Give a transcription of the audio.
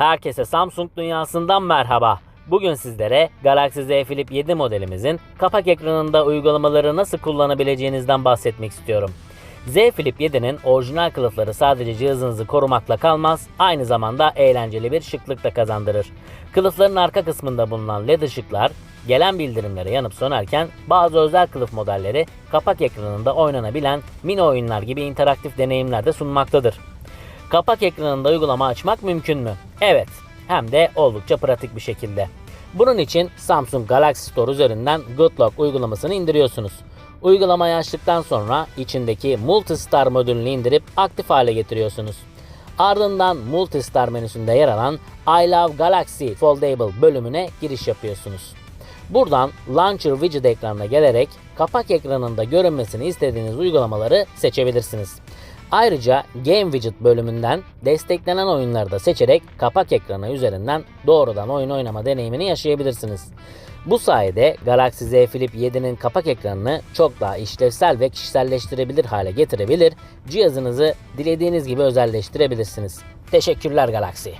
Herkese Samsung dünyasından merhaba. Bugün sizlere Galaxy Z Flip 7 modelimizin kapak ekranında uygulamaları nasıl kullanabileceğinizden bahsetmek istiyorum. Z Flip 7'nin orijinal kılıfları sadece cihazınızı korumakla kalmaz, aynı zamanda eğlenceli bir şıklık da kazandırır. Kılıfların arka kısmında bulunan led ışıklar gelen bildirimlere yanıp sönerken bazı özel kılıf modelleri kapak ekranında oynanabilen mini oyunlar gibi interaktif deneyimler de sunmaktadır. Kapak ekranında uygulama açmak mümkün mü? Evet, hem de oldukça pratik bir şekilde. Bunun için Samsung Galaxy Store üzerinden GoodLock uygulamasını indiriyorsunuz. Uygulamayı açtıktan sonra içindeki Multistar modülünü indirip aktif hale getiriyorsunuz. Ardından Multistar menüsünde yer alan I Love Galaxy Foldable bölümüne giriş yapıyorsunuz. Buradan Launcher Widget ekranına gelerek kapak ekranında görünmesini istediğiniz uygulamaları seçebilirsiniz. Ayrıca Game Widget bölümünden desteklenen oyunları da seçerek kapak ekranı üzerinden doğrudan oyun oynama deneyimini yaşayabilirsiniz. Bu sayede Galaxy Z Flip 7'nin kapak ekranını çok daha işlevsel ve kişiselleştirebilir hale getirebilir, cihazınızı dilediğiniz gibi özelleştirebilirsiniz. Teşekkürler Galaxy.